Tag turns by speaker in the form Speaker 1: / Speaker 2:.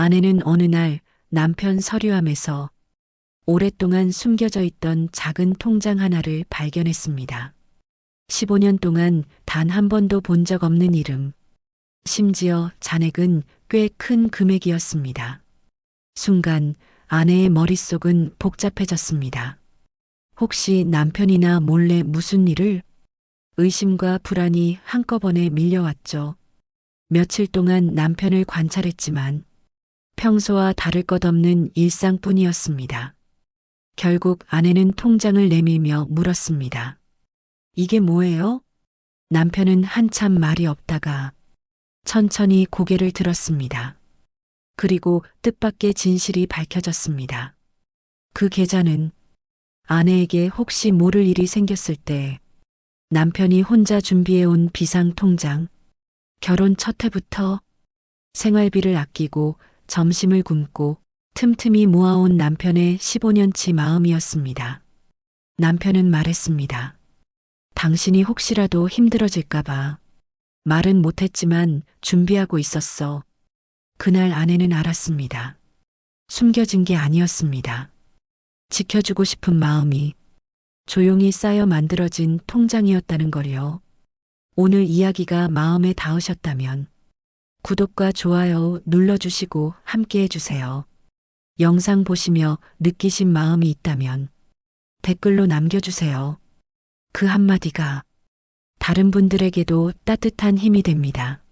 Speaker 1: 아내는 어느 날 남편 서류함에서 오랫동안 숨겨져 있던 작은 통장 하나를 발견했습니다. 15년 동안 단 한 번도 본 적 없는 이름. 심지어 잔액은 꽤 큰 금액이었습니다. 순간 아내의 머릿속은 복잡해졌습니다. 혹시 남편이나 몰래 무슨 일을? 의심과 불안이 한꺼번에 밀려왔죠. 며칠 동안 남편을 관찰했지만 평소와 다를 것 없는 일상뿐이었습니다. 결국 아내는 통장을 내밀며 물었습니다. 이게 뭐예요? 남편은 한참 말이 없다가 천천히 고개를 들었습니다. 그리고 뜻밖의 진실이 밝혀졌습니다. 그 계좌는 아내에게 혹시 모를 일이 생겼을 때 남편이 혼자 준비해온 비상 통장, 결혼 첫 해부터 생활비를 아끼고 점심을 굶고 틈틈이 모아온 남편의 15년치 마음이었습니다. 남편은 말했습니다. 당신이 혹시라도 힘들어질까봐 말은 못했지만 준비하고 있었어. 그날 아내는 알았습니다. 숨겨진 게 아니었습니다. 지켜주고 싶은 마음이 조용히 쌓여 만들어진 통장이었다는 걸요. 오늘 이야기가 마음에 닿으셨다면 구독과 좋아요 눌러주시고 함께 해주세요. 영상 보시며 느끼신 마음이 있다면 댓글로 남겨주세요. 그 한마디가 다른 분들에게도 따뜻한 힘이 됩니다.